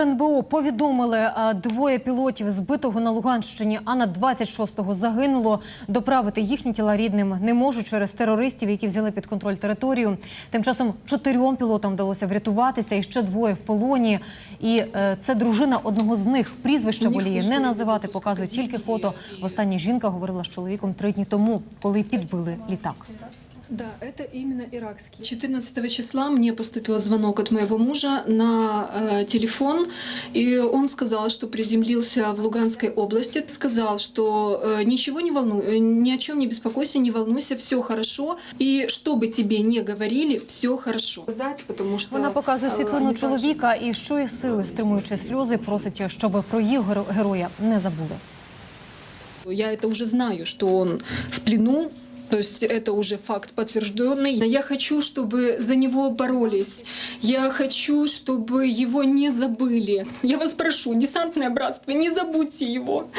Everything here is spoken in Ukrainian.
НБУ повідомили, двоє пілотів збитого на Луганщині, а на 26-го загинуло. Доправити їхні тіла рідним не можуть через терористів, які взяли під контроль територію. Тим часом чотирьом пілотам вдалося врятуватися, і ще двоє в полоні. І е, це дружина одного з них. Прізвища воліє не називати, показують тільки фото. Востаннє жінка говорила з чоловіком три дні тому, коли підбили літак. Да, это именно иракский. 14 числа мне поступил звонок от моего мужа на э, телефон, и он сказал, что приземлился в Луганской области. Сказал, что э, ничего не волнуй, э, ни о чем не беспокойся, не волнуйся, все хорошо. И что бы тебе не говорили, все хорошо. Сказать, Потому что, Вона показує э, світлину они также- чоловіка і що є сили, стримуючи сльози, просить, щоб про їх геро- героя не забули. Я это уже знаю, что он в плену, то есть это уже факт подтвержденный. Я хочу, чтобы за него боролись. Я хочу, чтобы его не забыли. Я вас прошу, десантное братство, не забудьте его.